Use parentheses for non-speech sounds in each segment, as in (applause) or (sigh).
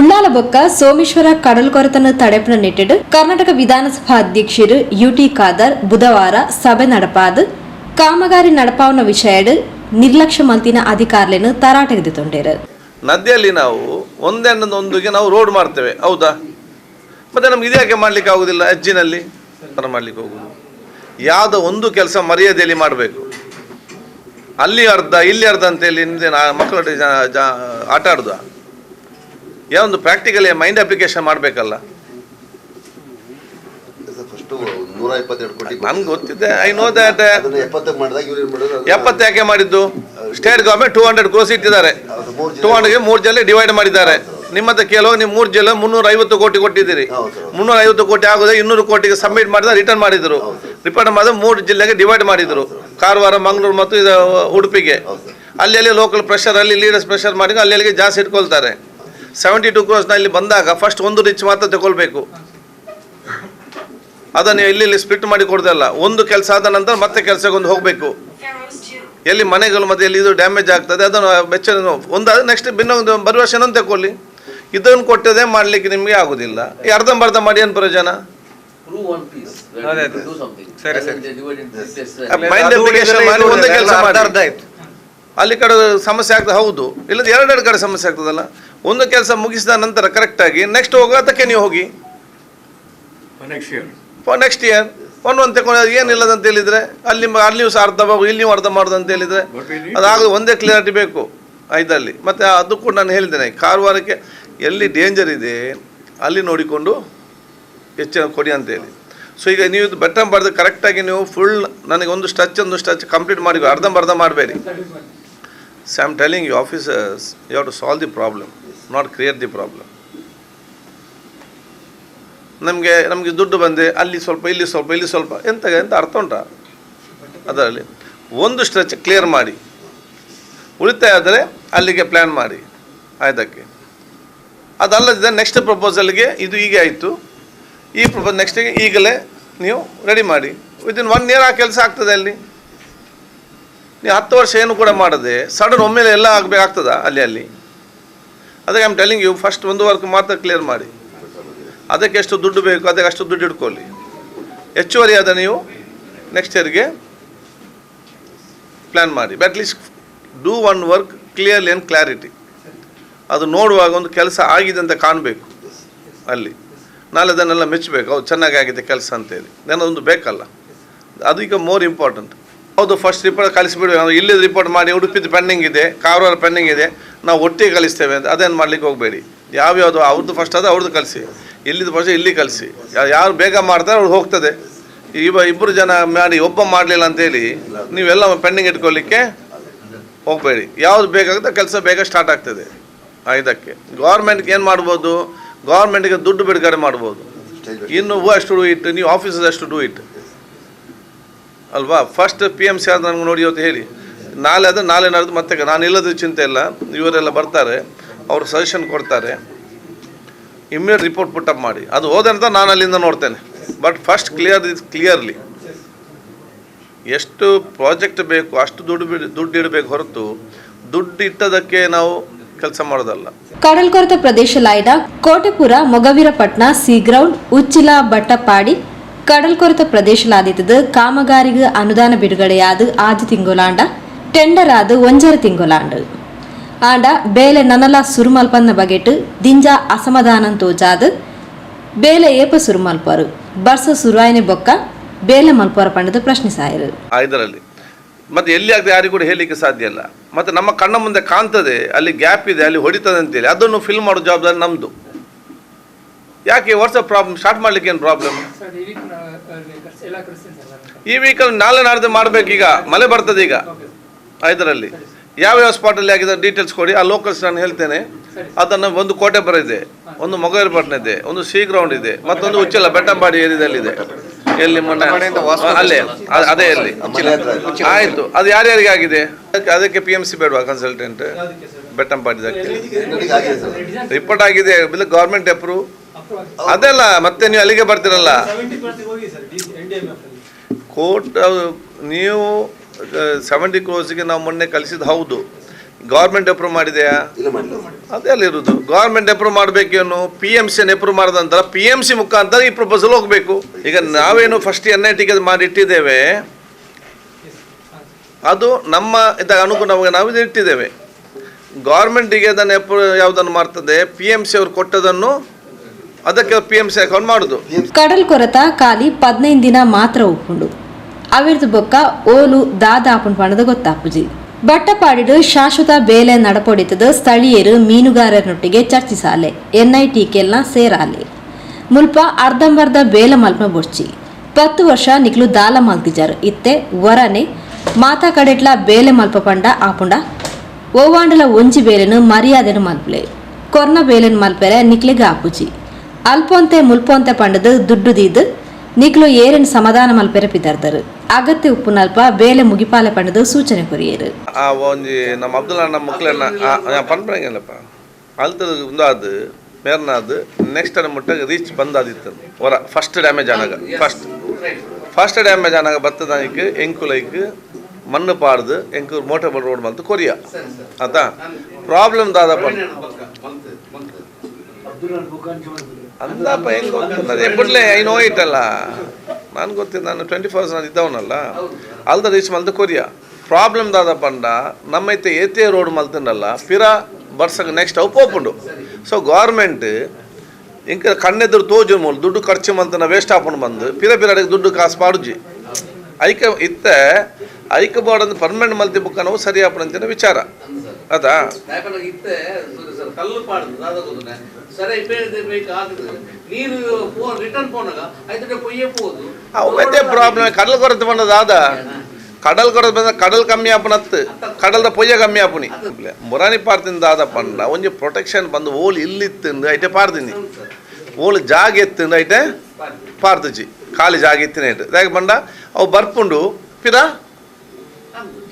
ಉಳ್ಳಾಲ ಬೊಕ್ಕ ಸೋಮೇಶ್ವರ ಕಡಲ್ಕೊರೆತನ ತಡೆಪಣ ನಿಟ್ಟಿಡು ಕರ್ನಾಟಕ ವಿಧಾನಸಭಾ ಅಧ್ಯಕ್ಷರು ಯುಟಿ ಖಾದರ್ ಬುಧವಾರ ಸಭೆ ನಡಪಾದು. ಕಾಮಗಾರಿ ನಡಪಾವನ ವಿಷಯಡು ನಿರ್ಲಕ್ಷ್ಯ ಮಂತಿನ ಅಧಿಕಾರಿಯನ್ನು ತರಾಟೆಗೆ ತೊಂಡೇರು ನದಿಯಲ್ಲಿ ನಾವು ಒಂದೆಂಡ್ ಒಂದಿಗೆ ನಾವು ರೋಡ್ ಮಾಡ್ತೇವೆ, ಹೌದಾ? ಮತ್ತೆ ನಮ್ಗೆ ಇದ್ಯಾಕೆ ಮಾಡ್ಲಿಕ್ಕೆ ಆಗುದಿಲ್ಲ? ಅಜ್ಜಿನಲ್ಲಿ ಮಾಡ್ಲಿಕ್ಕೆ ಹೋಗುದು. ಯಾವುದೋ ಒಂದು ಕೆಲಸ ಮರ್ಯಾದೆಯಲ್ಲಿ ಮಾಡಬೇಕು. ಅಲ್ಲಿ ಅರ್ಧ, ಇಲ್ಲಿ ಅರ್ಧ ಅಂತೇಳಿ ನಿಂದೆ ನಾ ಮಕ್ಕಳ ಜ- ಜ- ಆಟ ಆಡುದ? ಯಾವೊಂದು ಪ್ರಾಕ್ಟಿಕಲಿ ಮೈಂಡ್ ಅಪ್ಲಿಕೇಶನ್ ಮಾಡಬೇಕಲ್ಲ? ನನ್ಗೆ ಗೊತ್ತಿದೆ. ಐ ನೋ ದ್ಯಾಟ್ ಮಾಡಿದ್ರು? ಎಪ್ಪತ್ತು ಯಾಕೆ ಮಾಡಿದ್ದು? State government two hundred crores ಇಟ್ಟಿದ್ದಾರೆ. ಟೂ ಹಂಡ್ರೆಡ್ಗೆ ಮೂರು ಜಿಲ್ಲೆ ಡಿವೈಡ್ ಮಾಡಿದ್ದಾರೆ. ನಿಮ್ಮ ಹತ್ರ ಕೇಳುವಾಗ ನೀವು ಮೂರು ಜಿಲ್ಲೆ ಮುನ್ನೂರ ಐವತ್ತು ಕೋಟಿ ಕೊಟ್ಟಿದ್ದೀರಿ. ಮುನ್ನೂರ ಐವತ್ತು ಕೋಟಿ ಆಗೋದೇ ಇನ್ನೂರು ಕೋಟಿಗೆ ಸಬ್ಮಿಟ್ ಮಾಡಿದ ರಿಟರ್ನ್ ಮಾಡಿದ್ರು. ರಿಟರ್ನ್ ಮಾಡಿದ ಮೂರು ಜಿಲ್ಲೆಗೆ ಡಿವೈಡ್ ಮಾಡಿದ್ರು. ಕಾರವಾರ ಮಂಗಳೂರು ಮತ್ತು ಇದು ಉಡುಪಿಗೆ. ಅಲ್ಲಿ ಅಲ್ಲಿ ಲೋಕಲ್ ಪ್ರೆಷರ್ ಅಲ್ಲಿ ಲೀಡರ್ಸ್ ಪ್ರೆಷರ್ ಮಾಡಿ ಅಲ್ಲಿ ಅಲ್ಲಿಗೆ ಜಾಸ್ತಿ ಇಟ್ಕೊಳ್ತಾರೆ. ಸೆವೆಂಟಿ ಟು ಕ್ರೋಸ್ನಲ್ಲಿ ಬಂದಾಗ ಫಸ್ಟ್ ಒಂದು ರಿಚ್ ಮಾತ್ರ ತಗೊಳ್ಬೇಕು. ಅದನ್ನು ಇಲ್ಲಿ ಇಲ್ಲಿ ಸ್ಪ್ಲಿಟ್ ಮಾಡಿ ಕೊಡ್ದಲ್ಲ ಒಂದು ಕೆಲಸ ಆದ ನಂತರ ಮತ್ತೆ ಕೆಲಸಕ್ಕೆ ಒಂದು ಹೋಗಬೇಕು. ಎಲ್ಲಿ ಮನೆಗಳು ಮತ್ತೆ ಎಲ್ಲಿ ಇದು ಡ್ಯಾಮೇಜ್ ಆಗ್ತದೆ ಅದನ್ನು ಬೆಚ್ಚ ಒಂದು ನೆಕ್ಸ್ಟ್ ಭಿನ್ನ ಒಂದು ಬರುವ ವರ್ಷ ತಗೊಳ್ಳಿ. ಇದನ್ನು ಕೊಟ್ಟದೇ ಮಾಡಲಿಕ್ಕೆ ನಿಮಗೆ ಆಗೋದಿಲ್ಲ. ಈ ಅರ್ಧಂಬರ್ಧ ಮಾಡಿ ಏನು ಪ್ರಯೋಜನ. ಸರಿ, ಒಂದೇ ಕೆಲಸ ಮಾಡಿ. ಅಲ್ಲಿ ಕಡೆ ಸಮಸ್ಯೆ ಆಗ್ತದೆ ಹೌದು. ಇಲ್ಲದ ಎರಡೆರಡು ಕಡೆ ಸಮಸ್ಯೆ ಆಗ್ತದಲ್ಲ. ಒಂದು ಕೆಲಸ ಮುಗಿಸಿದ ನಂತರ ಕರೆಕ್ಟಾಗಿ ನೆಕ್ಸ್ಟ್ ಹೋಗೋ ಅದಕ್ಕೆ ನೀವು ಹೋಗಿ. Next year for next year ಒಂದು ಒಂದು ತಗೊಂಡು ಏನಿಲ್ಲದಂತ ಹೇಳಿದ್ರೆ ಅಲ್ಲಿ ಅಲ್ಲಿ ಸಹ ಅರ್ಧ ಬಾಬು ಇಲ್ಲಿ ನೀವು ಅರ್ಧ ಮಾಡೋದು ಅಂತ ಹೇಳಿದ್ರೆ ಅದಾಗದು ಒಂದೇ ಕ್ಲಿಯರಿಟಿ ಬೇಕು ಇದರಲ್ಲಿ ಮತ್ತು ಅದು ಕೂಡ ನಾನು ಹೇಳಿದ್ದೇನೆ ಕಾರವಾರಕ್ಕೆ ಎಲ್ಲಿ ಡೇಂಜರ್ ಇದೆ ಅಲ್ಲಿ ನೋಡಿಕೊಂಡು ಹೆಚ್ಚಿನ ಕೊಡಿ ಅಂತೇಳಿ ಸೊ ಈಗ ನೀವು ಇದು ಬೆಟ್ಟ ಬರೆದು ಕರೆಕ್ಟಾಗಿ ನೀವು ಫುಲ್ ನನಗೆ ಒಂದು ಸ್ಟಚ್ ಒಂದು ಸ್ಟಚ್ ಕಂಪ್ಲೀಟ್ ಮಾಡಿ ಅರ್ಧಂಬರ್ಧ ಮಾಡಬೇಡಿ. So I'm telling you, you you have to to the problem not create the problem ನಮಗೆ ನಮಗೆ ದುಡ್ಡು ಬಂದೆ ಅಲ್ಲಿ ಸ್ವಲ್ಪ ಇಲ್ಲಿ ಸ್ವಲ್ಪ ಇಲ್ಲಿ ಸ್ವಲ್ಪ ಎಂತ ಎಂತ ಅರ್ಥ ಉಂಟಾ? ಅದರಲ್ಲಿ ಒಂದು ಸ್ಟ್ರೆಚ್ ಕ್ಲಿಯರ್ ಮಾಡಿ. ಉಳಿತಾಯ ಆದರೆ ಅಲ್ಲಿಗೆ ಪ್ಲ್ಯಾನ್ ಮಾಡಿ. ಆಯ್ತಕ್ಕೆ? ಅದಲ್ಲದೆ ನೆಕ್ಸ್ಟ್ ಪ್ರಪೋಸಲ್ಗೆ ಇದು ಹೀಗೆ ಆಯಿತು. ಈ ಪ್ರಪೋಸ್ ನೆಕ್ಸ್ಟಿಗೆ ಈಗಲೇ ನೀವು ರೆಡಿ ಮಾಡಿ. ವಿದಿನ್ ಒನ್ ಇಯರ್ ಆ ಕೆಲಸ ಆಗ್ತದೆ ಅಲ್ಲಿ. ನೀವು ಹತ್ತು ವರ್ಷ ಏನು ಕೂಡ ಮಾಡದೆ ಸಡನ್ ಒಮ್ಮೆಲೆ ಎಲ್ಲ ಆಗಬೇಕಾಗ್ತದ ಅಲ್ಲಿ ಅಲ್ಲಿ? ಅದಕ್ಕೆ ಐಮ್ ಟೆಲಿಂಗ್ ಯು ಫಸ್ಟ್ ಒಂದು ವರ್ಕ್ ಮಾತ್ರ ಕ್ಲಿಯರ್ ಮಾಡಿ. ಅದಕ್ಕೆ ಎಷ್ಟು ದುಡ್ಡು ಬೇಕು, ಅದಕ್ಕೆ ಅಷ್ಟು ದುಡ್ಡು ಇಟ್ಕೊಳ್ಳಿ. ಹೆಚ್ಚುವರಿ ಆದ ನೀವು ನೆಕ್ಸ್ಟ್ ಇಯರ್ಗೆ ಪ್ಲ್ಯಾನ್ ಮಾಡಿ. But least do one work clearly and clarity ಅದು ನೋಡುವಾಗ ಒಂದು ಕೆಲಸ ಆಗಿದೆ ಅಂತ ಕಾಣಬೇಕು ಅಲ್ಲಿ. ನಾಳೆ ಅದನ್ನೆಲ್ಲ ಮೆಚ್ಚಬೇಕು ಅವ್ರು ಚೆನ್ನಾಗಿ ಆಗಿದೆ ಕೆಲಸ ಅಂತೇಳಿ. ಒಂದು ಬೇಕಲ್ಲ. ಅದು ಈಗ ಮೋರ್ ಇಂಪಾರ್ಟೆಂಟ್ ಹೌದು ಫಸ್ಟ್ ರಿಪೋರ್ಟ್ ಕಳಿಸಿಬಿಡುವ ನಾವು ಇಲ್ಲಿದ್ದು ರಿಪೋರ್ಟ್ ಮಾಡಿ ಉಡುಪಿದು ಪೆಂಡಿಂಗ್ ಇದೆ, ಕಾರವಾರ ಪೆಂಡಿಂಗ್ ಇದೆ. ನಾವು ಒಟ್ಟಿಗೆ ಕಳಿಸ್ತೇವೆ ಅಂತ. ಅದೇನು ಮಾಡ್ಲಿಕ್ಕೆ ಹೋಗಬೇಡಿ. ಯಾವ್ಯಾವುದು ಅವ್ರದ್ದು ಫಸ್ಟ್ ಅದು ಅವ್ರದ್ದು ಕಳಿಸಿ. ಇಲ್ಲಿದ್ದು ಫಸ್ಟ್ ಇಲ್ಲಿ ಕಳಿಸಿ. ಯಾರು ಬೇಗ ಮಾಡ್ತಾರೆ ಅವ್ರು ಹೋಗ್ತದೆ. ಇವ ಇಬ್ಬರು ಜನ ಮಾಡಿ ಒಬ್ಬ ಮಾಡಲಿಲ್ಲ ಅಂತೇಳಿ ನೀವೆಲ್ಲ ಪೆಂಡಿಂಗ್ ಇಟ್ಕೊಳ್ಳಿಕ್ಕೆ ಹೋಗಬೇಡಿ. ಯಾವ್ದು ಬೇಕಾಗುತ್ತೆ ಕೆಲಸ ಬೇಗ ಸ್ಟಾರ್ಟ್ ಆಗ್ತದೆ. ಇದಕ್ಕೆ. ಗೌರ್ಮೆಂಟ್ಗೆ ಏನು ಮಾಡ್ಬೋದು? ಗೌರ್ಮೆಂಟ್ಗೆ ದುಡ್ಡು ಬಿಡುಗಡೆ ಮಾಡ್ಬೋದು. ಇನ್ನು ಅಷ್ಟು ಡೂ ಇಟ್ ನೀವು ಆಫೀಸಸ್ ಅಷ್ಟು ಡೂ ಇಟ್ ಅಲ್ವಾ? ಫಸ್ಟ್ ಪಿ ಎಂ ಸಿ ಆದ ನನಗೆ ನೋಡಿ ಇವತ್ತು ಹೇಳಿ. ನಾಳೆ ಅದು, ನಾಳೆ ನಡೆದು ಮತ್ತೆ ನಾನು ಇಲ್ಲದ ಚಿಂತೆ ಇಲ್ಲ. ಇವರೆಲ್ಲ ಬರ್ತಾರೆ. ಅವರು ಸಜೆಷನ್ ಕೊಡ್ತಾರೆ. ಇಮ್ಮಿಡಿಯೇಟ್ ರಿಪೋರ್ಟ್ ಪುಟ್ಟಪ್ ಮಾಡಿ. ಅದು ಹೋದಂತ ನಾನು ಅಲ್ಲಿಂದ ನೋಡ್ತೇನೆ. But first clear is clearly ಎಷ್ಟು ಪ್ರಾಜೆಕ್ಟ್ ಬೇಕು, ಅಷ್ಟು ದುಡ್ಡು ದುಡ್ಡು ಇಡಬೇಕು ಹೊರತು, ದುಡ್ಡು ಇಟ್ಟದಕ್ಕೆ ನಾವು ಕೆಲಸ ಮಾಡೋದಲ್ಲ. ಕಾಡಲ್ಕೋರೆತ ಪ್ರದೇಶ ಲಾಯ್ಡ ಕೋಟೆಪುರ ಮೊಗವೀರಪಟ್ನ ಸಿ ಗ್ರೌಂಡ್ ಉಚ್ಚಿಲ ಬಟ್ಟಪಾಡಿ ಕಡಲ್ಕೊರೆತ ಪ್ರದೇಶಲಾದಿತದ ಕಾಮಗಾರಿಗೆ ಅನುದಾನ ಬಿಡುಗಡೆಯಾದ ಆದಿ ತಿಂಗಳಾಂಡ ಟೆಂಡರ್ ಆದ ಒಂಜರ ತಿಂಗಳಾಂಡ ಆಂಡ ಬೇಲೆ ನನಲ ಸುರುಮಲ್ಪನ್ನ ಬಗೆಟ್ ದಿಂಜ ಅಸಮಾಧಾನ ತೋಜಾದ ಬೇಲೆ ಏಪ ಸುರುಮಲ್ಪರು ಬರ್ಸ ಸುರುವಾಯನೆ ಬೊಕ್ಕ ಬೇಲೆ ಮಲ್ಪರ ಪಂಡದ ಪ್ರಶ್ನಿಸಾಯರು ಆ ಇದರಲ್ಲಿ ಮತ್ತೆ ಎಲ್ಲಿ ಯಾರಿಗೂ ಕೂಡ ಹೇಳಲಿಕ್ಕೆ ಸಾಧ್ಯ ಇಲ್ಲ ಮತ್ತೆ ನಮ್ಮ ಕಣ್ಣ ಮುಂದೆ ಕಾಣ್ತದೆ ಅಲ್ಲಿ ಗ್ಯಾಪ್ ಇದೆ ಅಲ್ಲಿ ಹೊಡಿತದೆ ಅಂತೇಳಿ ಅದನ್ನು ಫಿಲ್ ಮಾಡೋ ಜವಾಬ್ದಾರಿ ನಮ್ಮದು ಯಾಕೆ ವರ್ಷ ಪ್ರಾಬ್ಲಮ್ ಸ್ಟಾರ್ಟ್ ಮಾಡ್ಲಿಕ್ಕೆ ಏನು ಪ್ರಾಬ್ಲಮ್ ಸರ್ ಈ ವೀಕಲ್ ಎಲ್ಲ ಕಳಿಸ್ತೀನಿ ಸರ್ ಈಗ ಈ ವೀಕಲ್ಲಿ ನಾಳೆ ನಾಡ್ದು ಮಾಡಬೇಕೀಗ ಮಳೆ ಬರ್ತದೆ ಈಗ ಇದರಲ್ಲಿ ಯಾವ್ಯಾವ ಸ್ಪಾಟಲ್ಲಿ ಆಗಿದೆ ಡೀಟೇಲ್ಸ್ ಕೊಡಿ ಆ ಲೋಕಲ್ಸ್ ನಾನು ಹೇಳ್ತೇನೆ ಅದನ್ನು ಒಂದು ಕೋಟೆಪುರ ಇದೆ ಒಂದು ಮೊಗೇರ್ಪಟ್ಟಣ ಇದೆ ಒಂದು ಸಿ ಗ್ರೌಂಡ್ ಇದೆ ಮತ್ತೊಂದು ಉಚ್ಚಲ ಬೆಟ್ಟಂಬಾಡಿ ಏರಿಯಾದಲ್ಲಿ ಇದೆ ಎಲ್ಲಿ ಮೊನ್ನೆ ಅಲ್ಲೇ ಅದೇ ಅಲ್ಲಿ ಆಯಿತು ಅದು ಯಾರ್ಯಾರಿಗೆ ಆಗಿದೆ ಅದಕ್ಕೆ ಅದಕ್ಕೆ ಪಿ ಎಂ ಸಿ ಬೇಡವಾ ಕನ್ಸಲ್ಟೆಂಟ್ ಬೆಟ್ಟಂಪಾಡಿದಕ್ಕೆ ಸರ್ ರಿಪೋರ್ಟ್ ಆಗಿದೆ ಬಿಲ್ ಗೌರ್ಮೆಂಟ್ ಅಪ್ರೂವ್ ಅದೆಲ್ಲ ಮತ್ತೆ ನೀವು ಅಲ್ಲಿಗೆ ಬರ್ತೀರಲ್ಲ? ಕೋರ್ಟ್ ನೀವು ಸೆವೆಂಟಿ ಕ್ರೋಸ್ಗೆ ನಾವು ಮೊನ್ನೆ ಕಲಿಸಿದ್ದು ಹೌದು. ಗೌರ್ಮೆಂಟ್ ಅಪ್ರೂವ್ ಮಾಡಿದೆಯಾ? ಅದೆಲ್ಲ ಇರೋದು. ಗೌರ್ಮೆಂಟ್ ಅಪ್ರೂವ್ ಮಾಡಬೇಕೇನು? ಪಿ ಎಂ ಸಿ ಅಪ್ರೂವ್ ಮಾಡಿದ ನಂತರ ಪಿ ಎಂ ಸಿ ಮುಖಾಂತರ ಈ ಪ್ರಪೋಸಲ್ ಹೋಗಬೇಕು. ಈಗ ನಾವೇನು ಫಸ್ಟ್ ಎನ್ ಐ ಟಿಗೆ ಮಾಡಿ ಇಟ್ಟಿದ್ದೇವೆ. ಅದು ನಮ್ಮ ಇದರ ಅನುಗುಣವಾಗಿ ನಾವು ಇದು ಇಟ್ಟಿದ್ದೇವೆ ಗೌರ್ಮೆಂಟಿಗೆ ಅದನ್ನು ಅಪ್ರೂವ್ ಯಾವುದನ್ನು ಮಾಡ್ತದೆ? ಪಿ ಎಂ ಸಿ ಅವರು ಕೊಟ್ಟದನ್ನು ಅದಕ್ಕೆ ಪಿ ಎಂ ಸಿ ಅಕೌಂಟ್ ಮಾಡುದು? ಕಡಲ್ ಕೊರತ ಖಾಲಿ ಪದ್ನೈದು ದಿನ ಮಾತ್ರ ಉಪ್ಪುಂಡು. ಅವಿರ್ದು ಬೊಕ್ಕ ಓಲು ದಾದಾಪುನ್ ಪಣದ ಗೊತ್ತಾಪುಜಿ. ಬಟ್ಟಪಾಡಿಡು ಶಾಶ್ವತ ಬೇಲೆ ನಡಪೊಡಿತದ ಸ್ಥಳೀಯರು ಮೀನುಗಾರರೊಟ್ಟಿಗೆ ಚರ್ಚಿಸಾಲೆ ಎನ್ಐಟಿಕೆಲ್ನ ಸೇರಾಲೆ. ಮುಲ್ಪ ಅರ್ಧಂಬರ್ಧ ಬೇಲ ಮಲ್ಪ ಬೊಡ್ಚಿ ಪತ್ತು ವರ್ಷ ನಿಕ್ಲು ದಾಲ ಮಲ್ತಿಜಾರು ಇತ್ತೆ ವರನೆ ಮಾತಾ ಕಡೆಟ್ಲ ಬೇಲೆ ಮಲ್ಪ ಪಂಡ ಆಪುಂಡ, ಓವಾಂಡಲ ಒಂಜಿ ಬೇಲೆನು ಮರ್ಯಾದೆನು ಮಲ್ಪಲೆ. ಕೊರ್ನ ಬೇಲೆನು ಮಲ್ಪೆರೆ ನಿಕ್ಲಿಗೆ ಆಪುಜಿ. ಅಲ್ಪೊಂತೆ ಮುಲ್ಪೊಂತೆ ಪಂಡದು ದುಡ್ಡು ದೀದ್ ನಿಕ್ಲು ಏರೆನ್ ಸಮಾಧಾನ ಮಲ್ಪೆರೆ ಪಿದರ್ದರು ಅಗತ್ಯ ಉಪ್ಪು ನಲ್ಪ ಬೇಲೆ ಮುಗಿಪಾಲೆ ಪಂಡದು ಸೂಚನೆ ಕೊರಿಯರು ಆ ಒಂಜಿ ನಮ್ಮ ಅಬ್ದುಲ್ ನಮ್ಮ ಮಕ್ಕಳನ್ನ ಪನ್ಪರಂಗಿಲ್ಲಪ್ಪ ಅಲ್ತದ ಉಂದಾದು ಮೇರ್ನಾದು ನೆಕ್ಸ್ಟ್ ಅನ್ನ ಮುಟ್ಟಾಗ ರೀಚ್ ಬಂದಾದಿತ್ತು ಹೊರ ಫಸ್ಟ್ ಡ್ಯಾಮೇಜ್ ಆನಾಗ ಫಸ್ಟ್ ಫಸ್ಟ್ ಡ್ಯಾಮೇಜ್ ಆನಾಗ ಬತ್ತದಾನಿಕ್ ಎಂಕುಲೈಕ್ ಮಣ್ಣು ಪಾಡ್ದು ಎಂಕು ಮೋಟಬಲ್ ರೋಡ್ ಬಂತು ಕೊರಿಯಾ ಆತಾ ಪ್ರಾಬ್ಲಮ್ ದಾದಪ್ಪ ಅಂದಪ್ಪ ಹೆಂಗ್ ಗೊತ್ತಿಲ್ಲ? ಎಪ್ಪಡ್ಲೆ ಐ ನೋ ಇಟ್ ಅಲ್ಲ. ನಾನು ಗೊತ್ತಿಲ್ಲ, ನಾನು ಟ್ವೆಂಟಿ ಫೋರ್ ನಾನು ಇದ್ದವನಲ್ಲ. ಅಲ್ದ ರೀಚ್ ಮಲ್ದ ಕೊರಿಯಾ. ಪ್ರಾಬ್ಲಮ್ ದಾದ ಪಂಡ ನಮ್ಮೈತೆ ಏತೆ ರೋಡ್ ಮಲ್ತಂಡಲ್ಲ ಪಿರ ಬರ್ಸಕ್ಕೆ ನೆಕ್ಸ್ಟ್ ಅವು ಪೋಪುಂಡು ಸೊ ಗೌರ್ಮೆಂಟ್ ಇಂಕ ಕಣ್ಣೆದುರು ತೋಜು ಮೂಲ, ದುಡ್ಡು ಖರ್ಚು ಮಂತನ ವೇಸ್ಟ್ ಆಪುಂಡು ಬಂದು ಪಿರ ಪಿರಡಿಗೆ ದುಡ್ಡು ಕಾಸು ಪಾಡುಜಿ ಐಕ, ಇತ್ತ, ಐಕ ಬೋರ್ಡ್ ಪರ್ಮನೆಂಟ್ ಮಲ್ತಿ ಬುಕ್ಕ ನಾವು ಸರಿ ಆಪುಣಂತಿನ ವಿಚಾರ. ಅದಾ ಇತ್ತೆ ಕಲ್ಲು ಪಾಡ್ದು ಅದ ಗೊತ್ತನೆ ಸರಿ ಬೇರೆ ಬೇಕು ಆಗುದು ನೀರು ಫೋನ್ ರಿಟರ್ನ್ ಫೋನಾಗ ಐದು ಪೊಯ್ಯೆ ಹೋದು ಅವತ್ತೇ ಪ್ರಾಬ್ಲಮ್ ಕಡಲ್ ಕೊರತೆ ಬಂದದ ದಾದ ಕಡಲ್ ಕೊರತೆ ಬಂದ ಕಡಲ್ ಕಮ್ಮಿ ಆಪನತ್ತು ಕಡಲ್ದ ಪೊಯ್ಯ ಕಮ್ಮಿ ಆಪುನಿ ಮುರಾನಿ ಪಾರ್ತಿಂದ ಆದ ಪಂಡ. ಒಂಜಿ ಪ್ರೊಟೆಕ್ಷನ್ ಬಂದು ಓಲ್ ಇಲ್ಲಿತ್ತಿಂದು ಐಟೆ ಪಾರ್ದಿನಿ ಓಲ್ ಜಾಗ ಎತ್ತಿಂದು ಐಟೆ ಪಾರ್ದಜಿ ಖಾಲಿ ಜಾಗ ಎತ್ತಿನ ಐಟೆ ದಾಗ ಬಂಡ ಅವು ಬರ್ಪುಂಡು ಪಿರ?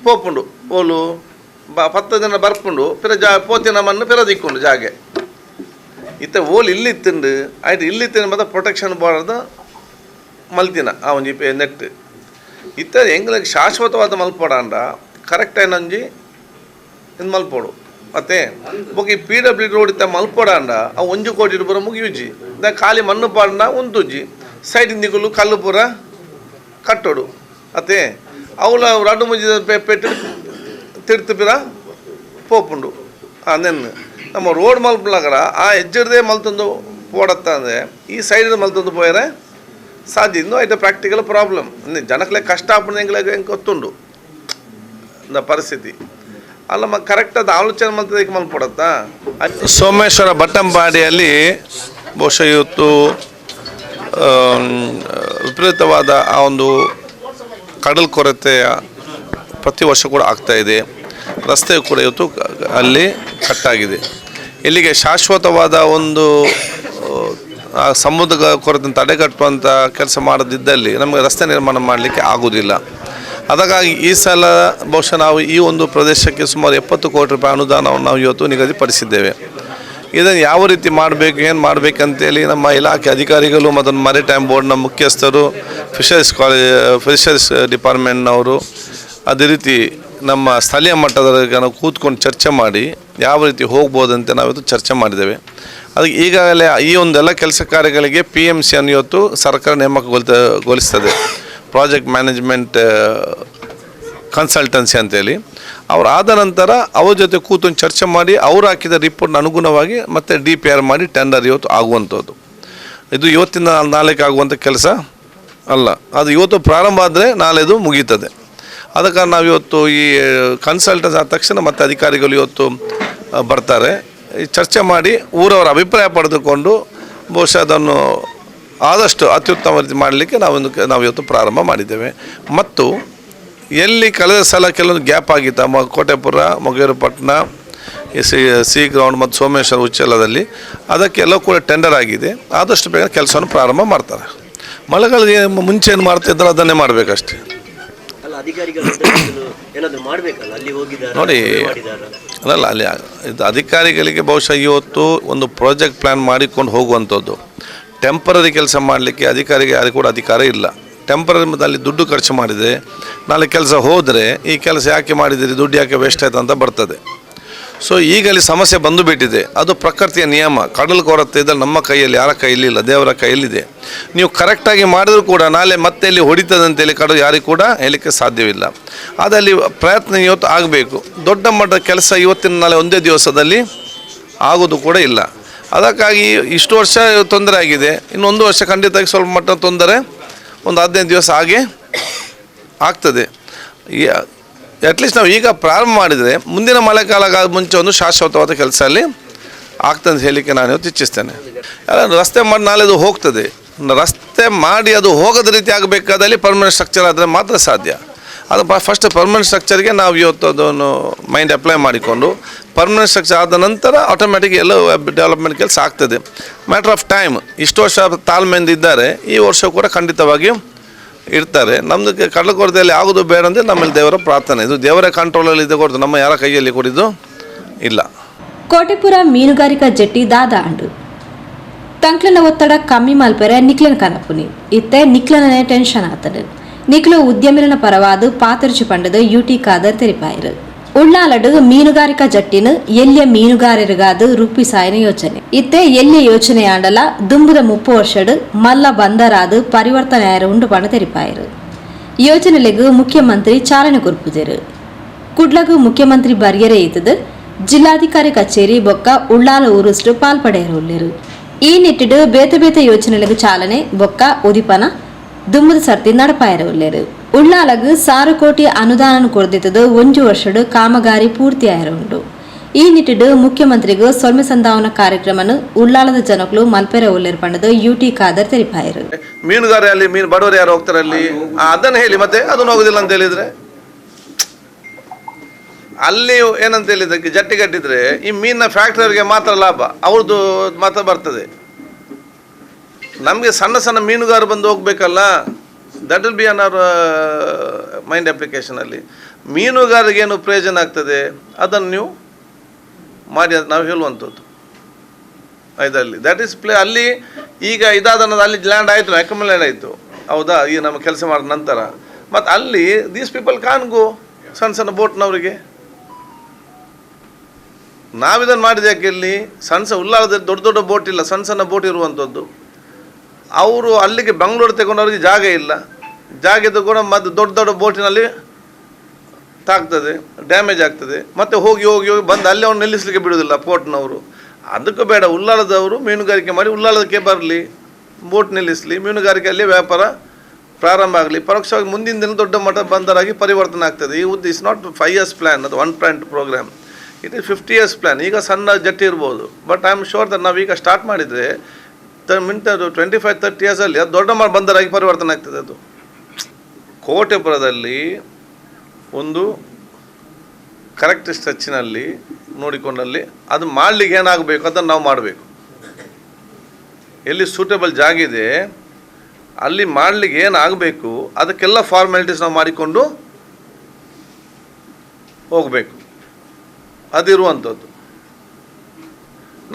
ಪೋಪುಂಡು. ಓಲು? ಬ ಪತ್ತು ದಿನ ಬರ್ಪುಂಡು ಪಿರ ಜಾ ಪೋತಿನ ಮಣ್ಣು ಪಿರ ದಿಕ್ಕೊಂಡು ಜಾಗೆ. ಇತ್ತ ಓಲ್ ಇಲ್ಲಿತ್ತುಂಡು ಆಯ್ತು ಇಲ್ಲಿತ್ತಿನ ಮತ್ತೆ ಪ್ರೊಟೆಕ್ಷನ್ ಬಾರ್ದು ಮಲ್ತಿನ ಆ ಒಂಜಿ ನೆಟ್ ಇತ್ತ ಎಂಗ್ಲಗ್ ಶಾಶ್ವತವಾದ ಮಲ್ಪೋಡಾಂಡ ಕರೆಕ್ಟ್ ಒಂಜಿ ಇದು ಮಲ್ಪೋಡು. ಮತ್ತೆ ಬೊಕ್ಕ ಈ ಪಿ ಡಬ್ಲ್ಯೂ ರೋಡ್ ಇತ್ತ ಮಲ್ಪೋಡಾಂಡ ಆ ಒಂಜು ಕೋಟಿ ರೂಪಾಯಿ ಮುಗಿಯುಜಿ ದ ಖಾಲಿ ಮಣ್ಣು ಪಾಡ್ನ ಉಂತುಜಿ ಸೈಡ್ ನಿಗುಲು ಕಲ್ಲು ಪೂರ ಕಟ್ಟೋಡು. ಅತ್ತೆ ಅವಳ ರಡ್ಡು ಮುಂಜಿ ಪೆಟ್ಟು ತಿರ್ತು ಪಿರ ಪೋಪುಂಡು ನೆನ್ನು ನಮ್ಮ ರೋಡ್ ಮಲ್ಪಲಾಗರ ಆ ಹೆಜ್ಜರ್ದೇ ಮಲ್ತೊಂದು ಪೋಡತ್ತ ಅಂದರೆ ಈ ಸೈಡ್ ಮಲ್ತೊಂದು ಪೋಯರೆ ಸಾಧ್ಯ. ಇನ್ನೂ ಐತೆ ಪ್ರಾಕ್ಟಿಕಲ್ ಪ್ರಾಬ್ಲಮ್ ಜನಕ್ಲೆ ಕಷ್ಟ ಆಗ್ಬಿಡ್ದು ಹೆಂಗ್ಲಾಗ ಹೆಂಗೆ ಗೊತ್ತುಂಡು? ನ ಪರಿಸ್ಥಿತಿ. ಅಲ್ಲ, ಮ ಕರೆಕ್ಟ್ ಅದು ಆಲೋಚನೆ ಮಲ್ತದಕ್ಕೆ ಮಲ್ಪಡತ್ತಾ ಸೋಮೇಶ್ವರ ಬಟ್ಟಂಪಾಡಿಯಲ್ಲಿ ಬಹುಶಃ ಇವತ್ತು ವಿಪರೀತವಾದ ಆ ಒಂದು ಕಡಲ್ ಕೊರತೆಯ ಪ್ರತಿ ವರ್ಷ ಕೂಡ ಆಗ್ತಾ ಇದೆ. ರಸ್ತೆಯು ಕೂಡ ಇವತ್ತು ಅಲ್ಲಿ ಕಟ್ಟಾಗಿದೆ. ಇಲ್ಲಿಗೆ ಶಾಶ್ವತವಾದ ಒಂದು ಸಮುದ್ರ ಕೊರತೆ ತಡೆಗಟ್ಟುವಂಥ ಕೆಲಸ ಮಾಡದಿದ್ದಲ್ಲಿ ನಮಗೆ ರಸ್ತೆ ನಿರ್ಮಾಣ ಮಾಡಲಿಕ್ಕೆ ಆಗುವುದಿಲ್ಲ ಅದಕ್ಕಾಗಿ ಈ ಸಲ ಬಹುಶಃ ನಾವು ಈ ಒಂದು ಪ್ರದೇಶಕ್ಕೆ ಸುಮಾರು ಎಪ್ಪತ್ತು ಕೋಟಿ ರೂಪಾಯಿ ಅನುದಾನವನ್ನು ನಾವು ಇವತ್ತು ನಿಗದಿಪಡಿಸಿದ್ದೇವೆ. ಇದನ್ನು ಯಾವ ರೀತಿ ಮಾಡಬೇಕು, ಏನು ಮಾಡಬೇಕಂತೇಳಿ ನಮ್ಮ ಇಲಾಖೆ ಅಧಿಕಾರಿಗಳು ಮತ್ತು ಮರಿಟೈಮ್ ಬೋರ್ಡ್ನ ಮುಖ್ಯಸ್ಥರು ಫಿಶರ್ಸ್ ಕಾಲೇಜ್ ಫಿಶರ್ಸ್ ಡಿಪಾರ್ಟ್ಮೆಂಟ್ನವರು ಅದೇ ರೀತಿ ನಮ್ಮ ಸ್ಥಳೀಯ ಮಟ್ಟದಲ್ಲಿ ನಾವು ಕೂತ್ಕೊಂಡು ಚರ್ಚೆ ಮಾಡಿ ಯಾವ ರೀತಿ ಹೋಗ್ಬೋದಂತೆ ನಾವಿವತ್ತು ಚರ್ಚೆ ಮಾಡಿದ್ದೇವೆ. ಅದಕ್ಕೆ ಈಗಾಗಲೇ ಈ ಒಂದೆಲ್ಲ ಕೆಲಸ ಕಾರ್ಯಗಳಿಗೆ ಪಿ ಎಂ ಸಿ ಅನ್ನು ಇವತ್ತು ಸರ್ಕಾರ ನೇಮಕಗೊಳಿಸ್ತದೆ ಗೊಳಿಸ್ತದೆ. ಪ್ರಾಜೆಕ್ಟ್ ಮ್ಯಾನೇಜ್ಮೆಂಟ್ ಕನ್ಸಲ್ಟೆನ್ಸಿ ಅಂತೇಳಿ. ಅವ್ರು ಆದ ನಂತರ ಅವ್ರ ಜೊತೆ ಕೂತು ಚರ್ಚೆ ಮಾಡಿ ಅವ್ರು ಹಾಕಿದ ರಿಪೋರ್ಟ್ನ ಅನುಗುಣವಾಗಿ ಮತ್ತೆ ಡಿ ಪಿ ಆರ್ ಮಾಡಿ ಟೆಂಡರ್ ಇವತ್ತು ಆಗುವಂಥದ್ದು. ಇದು ಇವತ್ತಿನ ನಾಳೆಗೆ ಆಗುವಂಥ ಕೆಲಸ ಅಲ್ಲ. ಅದು ಇವತ್ತು ಪ್ರಾರಂಭ ಆದರೆ ನಾಳೆದು ಮುಗೀತದೆ. ಅದಕ್ಕೆ ನಾವು ಇವತ್ತು ಈ ಕನ್ಸಲ್ಟೆನ್ಸ್ ಆದ ತಕ್ಷಣ ಮತ್ತೆ ಅಧಿಕಾರಿಗಳು ಇವತ್ತು ಬರ್ತಾರೆ. ಚರ್ಚೆ ಮಾಡಿ ಊರವರ ಅಭಿಪ್ರಾಯ ಪಡೆದುಕೊಂಡು ಬಹುಶಃ ಅದನ್ನು ಆದಷ್ಟು ಅತ್ಯುತ್ತಮ ರೀತಿ ಮಾಡಲಿಕ್ಕೆ ನಾವೊಂದು ನಾವು ಇವತ್ತು ಪ್ರಾರಂಭ ಮಾಡಿದ್ದೇವೆ. ಮತ್ತು ಎಲ್ಲಿ ಕಳೆದ ಸಲ ಕೆಲವೊಂದು ಗ್ಯಾಪ್ ಆಗಿತ್ತು, ಮ, Kotepura Mogerupattana sea sea ground ಮತ್ತು ಸೋಮೇಶ್ವರ ಉಚ್ಚಲದಲ್ಲಿ ಅದಕ್ಕೆಲ್ಲ ಕೂಡ ಟೆಂಡರ್ ಆಗಿದೆ. ಆದಷ್ಟು ಬೇಗ ಕೆಲಸವನ್ನು ಪ್ರಾರಂಭ ಮಾಡ್ತಾರೆ. ಮಳೆಗಳಿಗೆ ಮುಂಚೆ ಏನು ಮಾಡ್ತಿದ್ರು ಅದನ್ನೇ ಮಾಡಬೇಕಷ್ಟೇ. ಅಧಿಕಾರಿಗಳು ಅದನ್ನು ಏನಾದ್ರು ಅಲ್ಲಿ ಹೋಗಿದ್ದಾರೆ? ನೋಡಿ ಅಲ್ಲ ಅಲ್ಲಿ ಇದು ಅಧಿಕಾರಿಗಳಿಗೆ ಬಹುಶಃ ಇವತ್ತು ಒಂದು ಪ್ರಾಜೆಕ್ಟ್ ಪ್ಲ್ಯಾನ್ ಮಾಡಿಕೊಂಡು ಹೋಗುವಂಥದ್ದು. ಟೆಂಪರರಿ ಕೆಲಸ ಮಾಡಲಿಕ್ಕೆ ಅಧಿಕಾರಿಗೆ ಯಾರು ಕೂಡ ಅಧಿಕಾರ ಇಲ್ಲ. ಟೆಂಪರರಿ ಅಲ್ಲಿ ದುಡ್ಡು ಖರ್ಚು ಮಾಡಿದರೆ ನಾಳೆ ಕೆಲಸ ಹೋದರೆ ಈ ಕೆಲಸ ಯಾಕೆ ಮಾಡಿದಿರಿ ದುಡ್ಡು ಯಾಕೆ ವೇಸ್ಟ್ ಆಯ್ತು ಅಂತ ಬರ್ತದೆ. ಸೊ ಈಗ ಅಲ್ಲಿ ಸಮಸ್ಯೆ ಬಂದು ಬಿಟ್ಟಿದೆ ಅದು ಪ್ರಕೃತಿಯ ನಿಯಮ. ಕಡಲು ಕೊರತೆ ಇದ್ದಲ್ಲಿ ನಮ್ಮ ಕೈಯಲ್ಲಿ ಯಾರ ಕೈಯಲ್ಲಿ ಇಲ್ಲ ದೇವರ ಕೈಯಲ್ಲಿದೆ. ನೀವು ಕರೆಕ್ಟಾಗಿ ಮಾಡಿದ್ರು ಕೂಡ ನಾಳೆ ಮತ್ತೆ ಇಲ್ಲಿ ಹೊಡಿತದಂತೇಳಿ ಕಡಲು ಯಾರಿಗೂ ಕೂಡ ಹೇಳಲಿಕ್ಕೆ ಸಾಧ್ಯವಿಲ್ಲ. ಅದಲ್ಲಿ ಪ್ರಯತ್ನ ಇವತ್ತು ಆಗಬೇಕು. ದೊಡ್ಡ ಮಟ್ಟದ ಕೆಲಸ ಇವತ್ತಿನ ನಾಳೆ ಒಂದೇ ದಿವಸದಲ್ಲಿ ಆಗೋದು ಕೂಡ ಇಲ್ಲ. ಅದಕ್ಕಾಗಿ ಇಷ್ಟು ವರ್ಷ ತೊಂದರೆ ಆಗಿದೆ. ಇನ್ನೊಂದು ವರ್ಷ ಖಂಡಿತವಾಗಿ ಸ್ವಲ್ಪ ಮಟ್ಟ ತೊಂದರೆ ಒಂದು ಹದಿನೈದು ದಿವಸ ಹಾಗೆ ಆಗ್ತದೆ. ಅಟ್ಲೀಸ್ಟ್ ನಾವು ಈಗ ಪ್ರಾರಂಭ ಮಾಡಿದರೆ ಮುಂದಿನ ಮಳೆಗಾಲ ಮುಂಚೆ ಒಂದು ಶಾಶ್ವತವಾದ ಕೆಲಸ ಅಲ್ಲಿ ಆಗ್ತದೆ ಅಂತ ಹೇಳಲಿಕ್ಕೆ ನಾನು ಇವತ್ತು ಇಚ್ಛಿಸ್ತೇನೆ. ರಸ್ತೆ ಮಾಡಿ ನಾಳೆ ಅದು ಹೋಗ್ತದೆ. ರಸ್ತೆ ಮಾಡಿ ಅದು ಹೋಗದ ರೀತಿ ಆಗಬೇಕಾದಲ್ಲಿ ಪರ್ಮನೆಂಟ್ ಸ್ಟ್ರಕ್ಚರ್ ಆದರೆ ಮಾತ್ರ ಸಾಧ್ಯ. ಅದು ಫಸ್ಟ್ ಪರ್ಮನೆಂಟ್ ಸ್ಟ್ರಕ್ಚರ್ಗೆ ನಾವು ಇವತ್ತು ಅದನ್ನು ಮೈಂಡ್ ಅಪ್ಲೈ ಮಾಡಿಕೊಂಡು ಪರ್ಮನೆಂಟ್ ಸ್ಟ್ರಕ್ಚರ್ ಆದ ನಂತರ ಆಟೋಮೆಟಿಕ್ ಎಲ್ಲ ಡೆವಲಪ್ಮೆಂಟ್ ಕೆಲಸ ಆಗ್ತದೆ. ಮ್ಯಾಟ್ರ್ ಆಫ್ ಟೈಮ್ ಇಷ್ಟು ವರ್ಷ ತಾಳ್ಮೆಯಿಂದ ಇದ್ದಾರೆ. ಈ ವರ್ಷ ಕೂಡ ಖಂಡಿತವಾಗಿಯೂ ಇರ್ತಾರೆ. ನಮ್ದು ಕಡಲ ಕೊರತೆಯಲ್ಲಿ ಆಗೋದು ಬೇಡ ಅಂದರೆ ನಮ್ಮಲ್ಲಿ ದೇವರ ಪ್ರಾರ್ಥನೆ. ಇದು ದೇವರ ಕಂಟ್ರೋಲಲ್ಲಿ ಇದೆ ಕೊಡ್ತು ನಮ್ಮ ಯಾರ ಕೈಯಲ್ಲಿ ಕೊಡಿದ್ದು ಇಲ್ಲ. ಕೋಟೆಪುರ ಮೀನುಗಾರಿಕಾ ಜೆಟ್ಟಿ ದಾದಾಂಡು ತಂಕ್ಲನ ಒತ್ತಡ ಕಮ್ಮಿ ಮಲ್ಪೆರೆ ನಿಕ್ಲನ ಕನಪುನಿ. ಇತ್ತೆ ನಿಕ್ಲನೇ ಟೆನ್ಷನ್ ಆತನು ನಿಕ್ಲು ಉದ್ಯಮಿನ ಪರವಾದು ಪಾತರಿಚು ಪಂಡದ ಯುಟಿ ಕಾದರ್ ತೆರಿಪಾಯಿರು ಉಳ್ಳಾಲಡು ಮೀನುಗಾರಿಕಾ ಜಟ್ಟಿನ ಎಲ್ಲಿಯ ಮೀನುಗಾರರಿಗಾದ ರೂಪಿಸಾಯನ ಯೋಚನೆ ಇತ್ತೆ ಎಲ್ಲಿಯ ಯೋಚನೆ ಆಂಡಲ ದುಂಬುದ ಮುಪ್ಪು ವರ್ಷಡು ಮಲ್ಲ ಬಂದರಾದ ಪರಿವರ್ತನೆ ಉಂಡು ಪಣ ತೆರಿಪಾಯರು ಯೋಜನೆಲೆಗು ಮುಖ್ಯಮಂತ್ರಿ ಚಾಲನೆ ಕುರ್ಪುದಿರು ಕುಡ್ಲಗು ಮುಖ್ಯಮಂತ್ರಿ ಬರ್ಯರೆ ಇದ್ದದು ಜಿಲ್ಲಾಧಿಕಾರಿ ಕಚೇರಿ ಬೊಕ್ಕ ಉಳ್ಳಾಲ ಊರುಷ್ಟು ಪಾಲ್ಪಡೆಯರು ಈ ನಿಟ್ಟಿಡು ಬೇತೆ ಬೇತೆ ಯೋಜನೆಲೆಗು ಚಾಲನೆ ಬೊಕ್ಕ ಉದಿಪನ ದುಂಬುದ ಸರ್ತಿ ನಡಪಾಯರು ಉಳ್ಳಾಲಗು ಸಾರು ಕೋಟಿ ಅನುದಾನ ಕೊಡ್ದಿದ್ದದು ಒಂಜು ವರ್ಷಡು ಕಾಮಗಾರಿ ಪೂರ್ತಿ ಪೂರ್ತಿಯಾಯಿರುಂಡು ಈ ನಿಟ್ಟಿಡು ಮುಖ್ಯಮಂತ್ರಿಗೂ ಸೊಲ್ಮೆ ಸಂದಾವನ ಕಾರ್ಯಕ್ರಮನು ಉಳ್ಳಾಲದ ಜನಕಲು ಮಲ್ಪೆರೆ ಉಳ್ಳಿರು ಪಂಡದು ಯುಟಿ ಖಾದರ್ ತೆರಿಪಾಯರು. ಮೀನುಗಾರ ಅಲ್ಲಿ ಮೀನು ಬಡವರು ಯಾರು ಹೋಗ್ತಾರಲ್ಲಿ ಆ, ಹೇಳಿ ಮತ್ತೆ ಅದನ್ನು ಹೋಗುದಿಲ್ಲ ಅಂತ ಹೇಳಿದ್ರೆ? ಅಲ್ಲಿ ಏನಂತ ಹೇಳಿದ್ರೆ ಜಟ್ಟಿ ಕಟ್ಟಿದ್ರೆ ಈ ಮೀನಿನ ಫ್ಯಾಕ್ಟ್ರಿಗೆ ಮಾತ್ರ ಲಾಭ ಅವ್ರದ್ದು ಮಾತ್ರ ಬರ್ತದೆ. ನಮಗೆ ಸಣ್ಣ ಸಣ್ಣ ಮೀನುಗಾರ ಬಂದು ಹೋಗ್ಬೇಕಲ್ಲ? That will be on our mind ಅಪ್ಲಿಕೇಶನಲ್ಲಿ ಮೀನುಗಾರರಿಗೇನು ಪ್ರಯೋಜನ ಆಗ್ತದೆ, ಅದನ್ನು ನೀವು ಮಾಡಿ ಅಂತ ನಾವು ಹೇಳುವಂಥದ್ದು. ಇದರಲ್ಲಿ. ದ್ಯಾಟ್ ಈಸ್ ಪ್ಲೇ ಅಲ್ಲಿ ಈಗ ಇದಾದ ಅಲ್ಲಿ ಲ್ಯಾಂಡ್ ಆಯಿತು ಅಕ್ಯುಮುಲೇಟ್ ಆಯಿತು. ಹೌದಾ? ಈಗ ನಮ್ಮ ಕೆಲಸ ಮಾಡಿದ ನಂತರ. ಮತ್ತು ಅಲ್ಲಿ ದೀಸ್ ಪೀಪಲ್ ಕಾನ್ ಗೋ ಸಣ್ಣ ಸಣ್ಣ ಬೋಟ್ನವರಿಗೆ ನಾವಿದನ್ನು ಮಾಡಿದ ಯಾಕೆ ಇಲ್ಲಿ? ಸಣ್ಣ ಸಣ್ಣ ಉಲ್ಲಾಳದಲ್ಲಿ ದೊಡ್ಡ ದೊಡ್ಡ ಬೋಟ್ ಇಲ್ಲ, ಸಣ್ಣ ಸಣ್ಣ ಬೋಟ್ ಇರುವಂಥದ್ದು. ಅವರು ಅಲ್ಲಿಗೆ ಬೆಂಗಳೂರು ತಗೊಂಡವ್ರಿಗೆ ಜಾಗ ಇಲ್ಲ. ಜಾಗ ಕೂಡ ಮತ್ತು ದೊಡ್ಡ ದೊಡ್ಡ ಬೋಟಿನಲ್ಲಿ ತಾಗ್ತದೆ, ಡ್ಯಾಮೇಜ್ ಆಗ್ತದೆ. ಮತ್ತೆ ಹೋಗಿ ಹೋಗಿ ಹೋಗಿ ಬಂದು ಅಲ್ಲಿ ಅವ್ನು ನಿಲ್ಲಿಸಲಿಕ್ಕೆ ಬಿಡೋದಿಲ್ಲ ಪೋರ್ಟ್ನವರು ಅದಕ್ಕೂ ಬೇಡ, ಉಳ್ಳಾಲದವರು ಮೀನುಗಾರಿಕೆ ಮಾಡಿ, ಉಳ್ಳಾಲದಕ್ಕೆ ಬರಲಿ, ಬೋಟ್ ನಿಲ್ಲಿಸಲಿ ಮೀನುಗಾರಿಕೆಯಲ್ಲಿ ವ್ಯಾಪಾರ ಪ್ರಾರಂಭ ಆಗಲಿ. ಪರೋಕ್ಷವಾಗಿ ಮುಂದಿನ ದಿನ ದೊಡ್ಡ ಮಟ್ಟ ಬಂದರಾಗಿ ಪರಿವರ್ತನೆ ಆಗ್ತದೆ. ಈ ಉದ್ದ is not five years plan ಅದು one plant program it is fifty years plan ಈಗ ಸಣ್ಣ ಜಟ್ಟಿ ಇರ್ಬೋದು. But I am sure that ನಾವೀಗ ಸ್ಟಾರ್ಟ್ ಮಾಡಿದರೆ ಮಿಂಟ್ ಅದು ಟ್ವೆಂಟಿ ಫೈವ್ ತರ್ಟಿ ಇಯರ್ಸಲ್ಲಿ ಅದು ದೊಡ್ಡ ಬಂದರಾಗಿ ಪರಿವರ್ತನೆ ಆಗ್ತದೆ ಅದು. ಕೋಟೆಪುರದಲ್ಲಿ ಒಂದು ಕರೆಕ್ಟ್ ಸ್ಟ್ರೆಚ್ನಲ್ಲಿ ನೋಡಿಕೊಂಡಲ್ಲಿ ಅದು ಮಾಡಲಿಕ್ಕೆ ಏನಾಗಬೇಕು ಅದನ್ನು ನಾವು ಮಾಡಬೇಕು. ಎಲ್ಲಿ ಸೂಟೇಬಲ್ ಜಾಗ ಇದೆ, ಅಲ್ಲಿ ಮಾಡಲಿಕ್ಕೆ ಏನಾಗಬೇಕು, ಅದಕ್ಕೆಲ್ಲ ಫಾರ್ಮ್ಯಾಲಿಟೀಸ್ ನಾವು ಮಾಡಿಕೊಂಡು ಹೋಗಬೇಕು. ಅದಿರುವಂಥದ್ದು.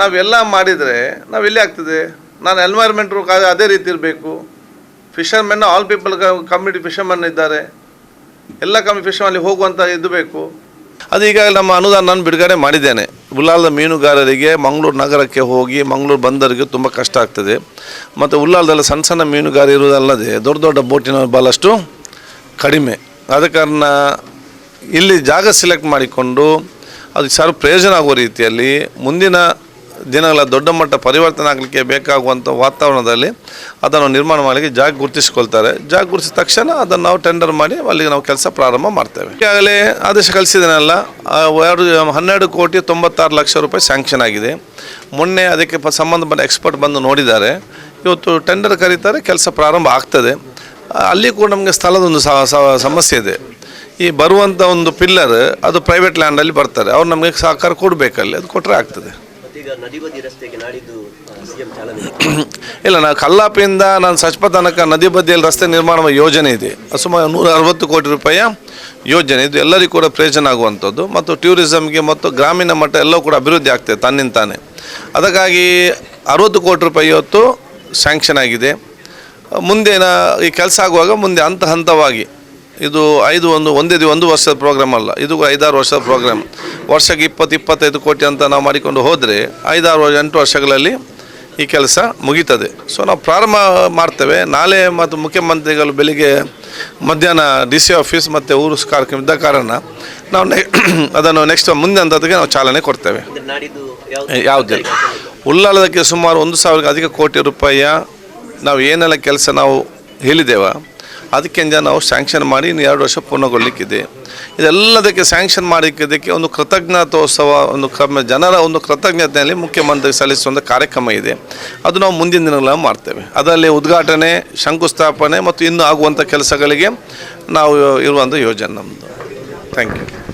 ನಾವೆಲ್ಲ ಮಾಡಿದರೆ ನಾವು ಎಲ್ಲಿ ಆಗ್ತದೆ? ನಾನು ಎನ್ವೈರ್ಮೆಂಟ್ ಅದೇ ರೀತಿ ಇರಬೇಕು. Fishermen all people community fishermen ಇದ್ದಾರೆ. ಎಲ್ಲ ಕಮ್ಮಿ ಫಿಶರ್ಮಲ್ಲಿ ಹೋಗುವಂಥ ಇದು ಬೇಕು. ಅದು ಈಗ ನಮ್ಮ ಅನುದಾನ ನಾನು ಬಿಡುಗಡೆ ಮಾಡಿದ್ದೇನೆ. ಉಲ್ಲಾಲದ ಮೀನುಗಾರರಿಗೆ ಮಂಗಳೂರು ನಗರಕ್ಕೆ ಹೋಗಿ ಮಂಗಳೂರು ಬಂದರಿಗೆ ತುಂಬ ಕಷ್ಟ ಆಗ್ತದೆ. ಮತ್ತು ಉಲ್ಲಾಲದಲ್ಲಿ ಸಣ್ಣ ಸಣ್ಣ ಮೀನುಗಾರ ಇರುವುದಲ್ಲದೆ ದೊಡ್ಡ ದೊಡ್ಡ ಬೋಟಿನ ಭಾಳಷ್ಟು ಕಡಿಮೆ. ಆದ ಕಾರಣ ಇಲ್ಲಿ ಜಾಗ ಸೆಲೆಕ್ಟ್ ಮಾಡಿಕೊಂಡು ಅದು ಸರ್ ಪ್ರಯೋಜನ ಆಗುವ ರೀತಿಯಲ್ಲಿ ಮುಂದಿನ ದಿನಗಳ ದೊಡ್ಡ ಮಟ್ಟ ಪರಿವರ್ತನೆ ಆಗಲಿಕ್ಕೆ ಬೇಕಾಗುವಂಥ ವಾತಾವರಣದಲ್ಲಿ ಅದನ್ನು ನಿರ್ಮಾಣ ಮಾಡಲಿಕ್ಕೆ ಜಾಗ ಗುರುತಿಸ್ಕೊಳ್ತಾರೆ. ಜಾಗ ಗುರುತಿಸಿದ ತಕ್ಷಣ ಅದನ್ನು ನಾವು ಟೆಂಡರ್ ಮಾಡಿ ಅಲ್ಲಿಗೆ ನಾವು ಕೆಲಸ ಪ್ರಾರಂಭ ಮಾಡ್ತೇವೆ. ಈಗಾಗಲೇ ಆದೇಶ ಕಲಿಸಿದನಲ್ಲ ಎರಡು, ಹನ್ನೆರಡು ಕೋಟಿ ತೊಂಬತ್ತಾರು ಲಕ್ಷ ರೂಪಾಯಿ ಸ್ಯಾಂಕ್ಷನ್ ಆಗಿದೆ. ಮೊನ್ನೆ ಅದಕ್ಕೆ ಸಂಬಂಧಪಟ್ಟ ಎಕ್ಸ್ಪರ್ಟ್ ಬಂದು ನೋಡಿದ್ದಾರೆ. ಇವತ್ತು ಟೆಂಡರ್ ಕರೀತಾರೆ, ಕೆಲಸ ಪ್ರಾರಂಭ ಆಗ್ತದೆ. ಅಲ್ಲಿ ಕೂಡ ನಮಗೆ ಸ್ಥಳದ ಒಂದು ಸ- ಸ- ಸಮಸ್ಯೆ ಇದೆ. ಈ ಬರುವಂಥ ಒಂದು ಪಿಲ್ಲರ್ ಅದು ಪ್ರೈವೇಟ್ ಲ್ಯಾಂಡಲ್ಲಿ ಬರ್ತಾರೆ. ಅವ್ರು ನಮಗೆ ಸಹಕಾರ ಕೊಡಬೇಕಲ್ಲಿ, ಅದು ಕೊಟ್ಟರೆ ಆಗ್ತದೆ. (coughs) ಇಲ್ಲ ನಾವು ಕಲ್ಲಾಪಿಯಿಂದ ನಾನು ಸಚ್ಪ ತನಕ ನದಿ ಬದಿಯಲ್ಲಿ ರಸ್ತೆ ನಿರ್ಮಾಣ ಯೋಜನೆ ಇದೆ. ಸುಮಾರು ನೂರ ಅರವತ್ತು ಕೋಟಿ ರೂಪಾಯಿಯ ಯೋಜನೆ. ಇದು ಎಲ್ಲರಿಗೂ ಕೂಡ ಪ್ರಯೋಜನ ಆಗುವಂಥದ್ದು. ಮತ್ತು ಟೂರಿಸಮ್ಗೆ ಮತ್ತು ಗ್ರಾಮೀಣ ಮಟ್ಟ ಎಲ್ಲವೂ ಕೂಡ ಅಭಿವೃದ್ಧಿ ಆಗ್ತದೆ ತನ್ನಿಂದ ತಾನೇ. ಅದಕ್ಕಾಗಿ ಅರವತ್ತು ಕೋಟಿ ರೂಪಾಯಿ ಇವತ್ತು ಸ್ಯಾಂಕ್ಷನ್ ಆಗಿದೆ. ಮುಂದೆ ಈ ಕೆಲಸ ಆಗುವಾಗ ಮುಂದೆ ಹಂತ ಹಂತವಾಗಿ ಇದು ಐದು ಒಂದು ಒಂದೇ ದಿವ- ಒಂದು ವರ್ಷದ ಪ್ರೋಗ್ರಾಮ್ ಅಲ್ಲ. ಇದು ಐದಾರು ವರ್ಷದ ಪ್ರೋಗ್ರಾಮ್ ವರ್ಷಕ್ಕೆ ಇಪ್ಪತ್ತು, ಇಪ್ಪತ್ತೈದು ಕೋಟಿ ಅಂತ ನಾವು ಮಾಡಿಕೊಂಡು ಹೋದರೆ ಐದಾರು, ಎಂಟು ವರ್ಷಗಳಲ್ಲಿ ಈ ಕೆಲಸ ಮುಗೀತದೆ. ಸೊ ನಾವು ಪ್ರಾರಂಭ ಮಾಡ್ತೇವೆ. ನಾಳೆ ಮತ್ತು ಮುಖ್ಯಮಂತ್ರಿಗಳು ಬೆಳಿಗ್ಗೆ ಮಧ್ಯಾಹ್ನ ಡಿ ಸಿ ಆಫೀಸ್ ಮತ್ತು ಊರು ಕಾರ್ಯಕ್ರಮ ಇದ್ದ ಕಾರಣ ನಾವು ನೆ (clears throat) ಅದನ್ನು ನೆಕ್ಸ್ಟ್ ಮುಂದೆ ಹಂತಕ್ಕೆ ನಾವು ಚಾಲನೆ ಕೊಡ್ತೇವೆ. ಯಾವುದೇ? ಉಳ್ಳಾಲದಕ್ಕೆ ಸುಮಾರು ಒಂದು ಸಾವಿರಕ್ಕೆ ಅಧಿಕ ಕೋಟಿ ರೂಪಾಯಿಯ ನಾವು ಏನೆಲ್ಲ ಕೆಲಸ ನಾವು ಹೇಳಿದ್ದೇವ ಅದಕ್ಕೆ ನಾವು ಸ್ಯಾಂಕ್ಷನ್ ಮಾಡಿ ಇನ್ನು ಎರಡು ವರ್ಷ ಪೂರ್ಣಗೊಳ್ಳಿಕ್ಕಿದೆ. ಇದೆಲ್ಲದಕ್ಕೆ ಸ್ಯಾಂಕ್ಷನ್ ಮಾಡಿದ್ದಕ್ಕೆ ಒಂದು ಕೃತಜ್ಞತೋತ್ಸವ, ಒಂದು ಕ್ರಮ ಜನರ ಒಂದು ಕೃತಜ್ಞತೆಯಲ್ಲಿ ಮುಖ್ಯಮಂತ್ರಿ ಸಲ್ಲಿಸುವಂಥ ಕಾರ್ಯಕ್ರಮ ಇದೆ. ಅದು ನಾವು ಮುಂದಿನ ದಿನಗಳಲ್ಲಿ ಮಾಡ್ತೇವೆ. ಅದರಲ್ಲಿ ಉದ್ಘಾಟನೆ, ಶಂಕುಸ್ಥಾಪನೆ ಮತ್ತು ಇನ್ನೂ ಆಗುವಂಥ ಕೆಲಸಗಳಿಗೆ ನಾವು ಇರುವಂಥ ಯೋಜನೆ ನಮ್ಮದು ಥ್ಯಾಂಕ್ ಯು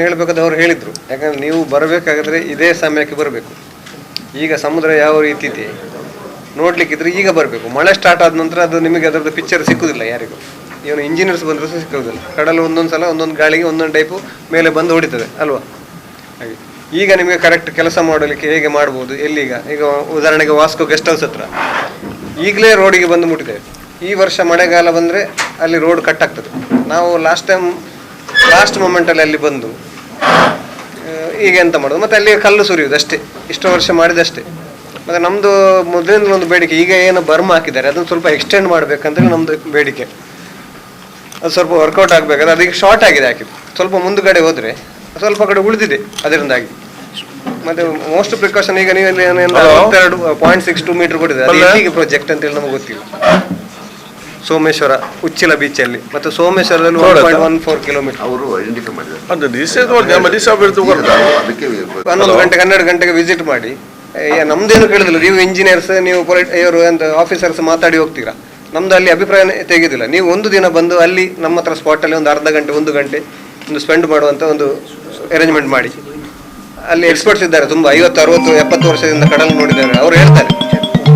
ಹೇಳಬೇಕಾದ ಅವ್ರು ಹೇಳಿದರು. ಯಾಕಂದರೆ ನೀವು ಬರಬೇಕಾದ್ರೆ ಇದೇ ಸಮಯಕ್ಕೆ ಬರಬೇಕು. ಈಗ ಸಮುದ್ರ ಯಾವ ರೀತಿ ಇದೆ? ನೋಡ್ಲಿಕ್ಕಿದ್ರೆ ಈಗ ಬರಬೇಕು. ಮಳೆ ಸ್ಟಾರ್ಟ್ ಆದ ನಂತರ ಅದು ನಿಮಗೆ ಅದರದ್ದು ಪಿಕ್ಚರ್ ಸಿಕ್ಕುದಿಲ್ಲ ಯಾರಿಗೂ. ಇವನು ಇಂಜಿನಿಯರ್ಸ್ ಬಂದರೂ ಸಹ ಸಿಕ್ಕುದಿಲ್ಲ. ಕಡಲು ಒಂದೊಂದು ಸಲ, ಒಂದೊಂದು ಗಾಳಿಗೆ ಒಂದೊಂದು ಟೈಪು ಮೇಲೆ ಬಂದು ಹೊಡಿತದೆ, ಅಲ್ವಾ? ಹಾಗೆ. ಈಗ ನಿಮಗೆ ಕರೆಕ್ಟ್ ಕೆಲಸ ಮಾಡಲಿಕ್ಕೆ ಹೇಗೆ ಮಾಡ್ಬೋದು, ಎಲ್ಲಿಗ? ಈಗ ಉದಾಹರಣೆಗೆ ವಾಸ್ಕೋ ಗೆಸ್ಟ್ ಹೌಸ್ ಹತ್ರ. ಈಗಲೇ ರೋಡಿಗೆ ಬಂದು ಮುಟ್ಟಿದ್ದೇವೆ. ಈ ವರ್ಷ ಮಳೆಗಾಲ ಬಂದರೆ ಅಲ್ಲಿ ರೋಡ್ ಕಟ್ ಆಗ್ತದೆ. ನಾವು ಲಾಸ್ಟ್ ಟೈಮ್ ಲಾಸ್ಟ್ ಮೂಮೆಂಟಲ್ಲಿ ಅಲ್ಲಿ ಬಂದು ಈಗ ಎಂತ ಮಾಡೋದು? ಮತ್ತೆ ಅಲ್ಲಿ ಕಲ್ಲು ಸುರಿಯುವುದು ಅಷ್ಟೇ. ಇಷ್ಟು ವರ್ಷ ಮಾಡಿದಷ್ಟೇ. ಮತ್ತೆ ನಮ್ದು ಮೊದಲಿಂದ ಒಂದು ಬೇಡಿಕೆ ಈಗ ಏನು ಬರ್ಮ್ ಹಾಕಿದ್ದಾರೆ ಅದನ್ನು ಸ್ವಲ್ಪ ಎಕ್ಸ್ಟೆಂಡ್ ಮಾಡ್ಬೇಕಂದ್ರೆ ನಮ್ದು ಬೇಡಿಕೆ. ಅದು ಸ್ವಲ್ಪ ವರ್ಕೌಟ್ ಆಗಬೇಕಾದ್ರೆ ಅದಕ್ಕೆ ಶಾರ್ಟ್ ಆಗಿದೆ ಹಾಕಿದ್ದು ಸ್ವಲ್ಪ ಮುಂದುಗಡೆ ಹೋದ್ರೆ ಸ್ವಲ್ಪ ಕಡೆ ಉಳಿದಿದೆ ಅದರಿಂದಾಗಿ. ಮತ್ತೆ ಮೋಸ್ಟ್ ಪ್ರಿಕಾಷನ್ ಈಗ ನೀವು ಇಲ್ಲಿ ಏನು Hello? ಅರವತ್ತೆರಡು ಪಾಯಿಂಟ್ ಸಿಕ್ಸ್ ಟು ಮೀಟರ್ ಕೊಟ್ಟಿದೆ. ಅದು ಬಲ್ಲ? ಎಲ್ಲಿಗೆ ಪ್ರಾಜೆಕ್ಟ್ ಅಂತೇಳಿ ನಮಗೆ ಗೊತ್ತಿಲ್ಲ. ಸೋಮೇಶ್ವರ ಉಚ್ಚಿಲ ಬೀಚಲ್ಲಿ ಮತ್ತು ಸೋಮೇಶ್ವರದಲ್ಲಿ ಒನ್ ನೋಡತ್ತಾ? ಪಾಯಿಂಟ್ ಒನ್ ಫೋರ್ ಕಿಲೋಮೀಟರ್ ಅವರು ಐಡೆಂಟಿಫೈ ಮಾಡಿದ್ದಾರೆ. ಹನ್ನೊಂದು ಗಂಟೆಗೆ ಹನ್ನೆರಡು ಗಂಟೆಗೆ ವಿಸಿಟ್ ಮಾಡಿ. ನಮ್ದೇನು ಕೇಳಿದಿಲ್ಲ. ನೀವು ಇಂಜಿನಿಯರ್ಸ್ ನೀವು ಇವರು ಅಂತ ಆಫೀಸರ್ಸ್ ಮಾತಾಡಿ ಹೋಗ್ತೀರಾ? ನಮ್ದು ಅಲ್ಲಿ ಅಭಿಪ್ರಾಯ ತೆಗೆದಿಲ್ಲ. ನೀವು ಒಂದು ದಿನ ಬಂದು ಅಲ್ಲಿ ನಮ್ಮ ಹತ್ರ ಸ್ಪಾಟಲ್ಲಿ ಒಂದು ಅರ್ಧ ಗಂಟೆ, ಒಂದು ಗಂಟೆ ಒಂದು ಸ್ಪೆಂಡ್ ಮಾಡುವಂಥ ಒಂದು ಅರೇಂಜ್ಮೆಂಟ್ ಮಾಡಿ. ಅಲ್ಲಿ ಎಕ್ಸ್ಪರ್ಟ್ಸ್ ಇದ್ದಾರೆ ತುಂಬ, ಐವತ್ತು, ಅರವತ್ತು, ಎಪ್ಪತ್ತು ವರ್ಷದಿಂದ ಕಡಲು ನೋಡಿದ್ದಾರೆ ಅವ್ರು ಹೇಳ್ತಾರೆ.